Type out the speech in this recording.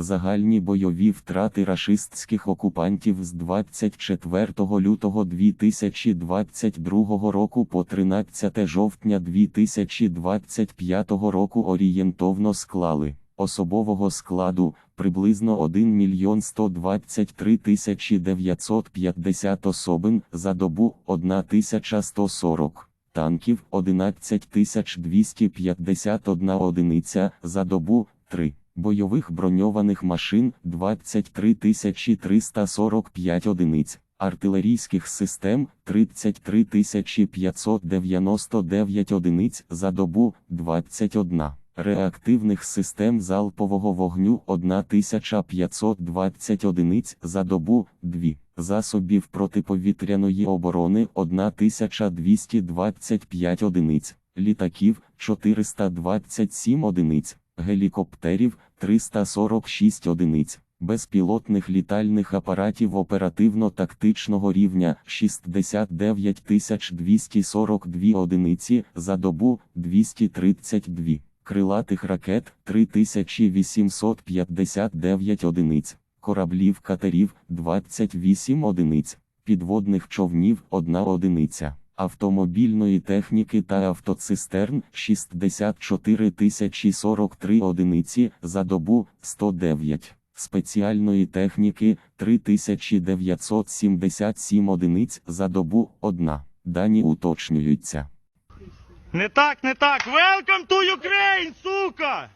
Загальні бойові втрати рашистських окупантів з 24 лютого 2022 року по 13 жовтня 2025 року орієнтовно склали особового складу приблизно 1 мільйон 123 тисячі 950 особин за добу 1140 танків 11 251 одиниця за добу 3 бойових броньованих машин 23 345 одиниць, артилерійських систем 33 599 одиниць за добу 21, реактивних систем залпового вогню 1520 одиниць за добу 2, засобів протиповітряної оборони 1225 одиниць, літаків 427 одиниць гелікоптерів 346 одиниць, безпілотних літальних апаратів оперативно-тактичного рівня 69 242 одиниці за добу 232, крилатих ракет 3859 одиниць, кораблів катерів 28 одиниць, підводних човнів 1 одиниця автомобільної техніки та автоцистерн 64 043 одиниці за добу 109, спеціальної техніки 3977 одиниць за добу 1. Дані уточнюються. Не так, не так. Welcome to Ukraine, сука!